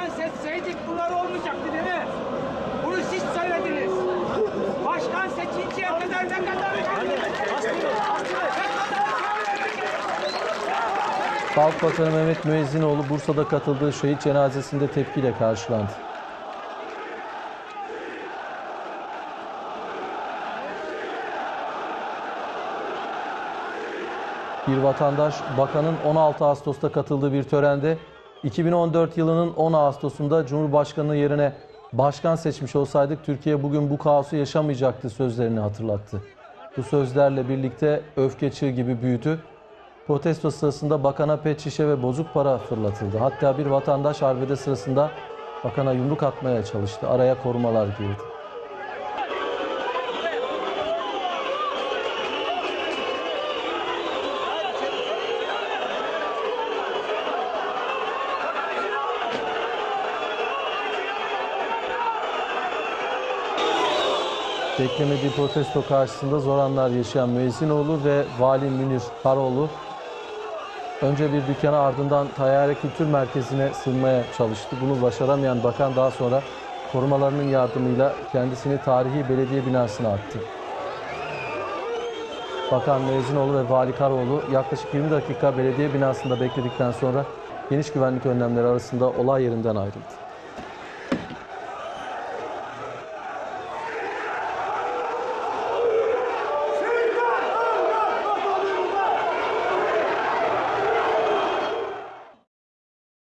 başkan seçseydik bunlar olmayacaktı değil mi? Bunu siz söylediniz. Başkan seçinceye kadar ne kadar Halk Bakanı Mehmet Müezzinoğlu Bursa'da katıldığı şehit cenazesinde tepkiyle karşılandı. Bir vatandaş bakanın 16 Ağustos'ta katıldığı bir törende 2014 yılının 10 Ağustos'unda Cumhurbaşkanı yerine başkan seçmiş olsaydık Türkiye bugün bu kaosu yaşamayacaktı sözlerini hatırlattı. Bu sözlerle birlikte öfke çığ gibi büyüdü. Protesto sırasında bakana pet şişe ve bozuk para fırlatıldı. Hatta bir vatandaş arbede sırasında bakana yumruk atmaya çalıştı. Araya korumalar girdi. Beklemediği protesto karşısında zor anlar yaşayan Müezzinoğlu ve Vali Münir Karoğlu önce bir dükkana ardından Tayyare Kültür Merkezi'ne sığınmaya çalıştı. Bunu başaramayan bakan daha sonra korumalarının yardımıyla kendisini tarihi belediye binasına attı. Bakan Müezzinoğlu ve Vali Karoğlu yaklaşık 20 dakika belediye binasında bekledikten sonra geniş güvenlik önlemleri arasında olay yerinden ayrıldı.